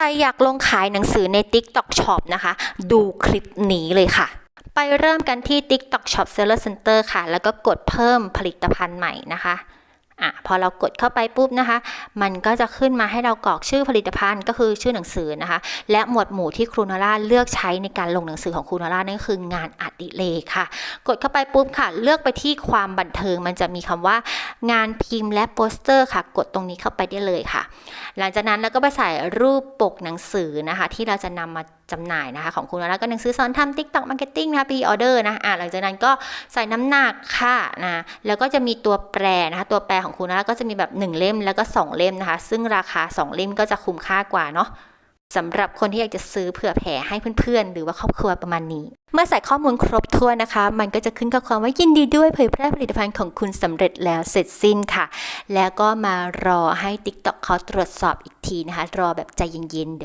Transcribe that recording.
ใครอยากลงขายหนังสือใน TikTok Shop นะคะ ดูคลิปนี้เลยค่ะ ไปเริ่มกันที่ TikTok Shop Seller Center ค่ะ แล้วก็กดเพิ่มผลิตภัณฑ์ใหม่นะคะ อะพอเรากดเข้าไปปุ๊บนะคะ มันก็จะขึ้นมาให้เรากรอกชื่อผลิตภัณฑ์ก็คือชื่อหนังสือนะคะ และหมวดหมู่ที่ครูนอร่าเลือกใช้ในการลงหนังสือของครูนอร่านั่นก็คืองานอดิเรกค่ะ กดเข้าไปปุ๊บค่ะ เลือกไปที่ความบันเทิง มันจะมีคำว่า งานพิมพ์และโปสเตอร์ค่ะ กดตรงนี้เข้าไปได้เลยค่ะ หลังจากนั้นเราก็ไปใส่รูปปกหนังสือนะคะ ที่เราจะนำมาจำหน่ายนะคะของคุณแล้วก็หนังสือสอนทำ TikTok Marketing นะคะ pre order นะอะหลังจากนั้นก็ใส่น้ำหนักค่ะนะแล้วก็จะมีตัวแปรนะคะตัวแปรของคุณแล้วก็จะมีแบบ 1 เล่มแล้วก็ 2 เล่มนะคะ ซึ่งราคา 2 เล่มก็จะคุ้มค่ากว่าเนาะสำหรับคนที่อยากจะซื้อเผื่อแผ่ให้เพื่อนๆ หรือว่าครอบครัวประมาณนี้ เมื่อใส่ข้อมูลครบถ้วนนะคะ มันก็จะขึ้นข้อความว่ายินดีด้วยเผยแพร่ผลิตภัณฑ์ของคุณสำเร็จแล้วเสร็จสิ้นค่ะ แล้วก็มารอให้ TikTok เขาตรวจสอบอีกทีนะคะ รอแบบใจเย็นๆ เดี๋ยว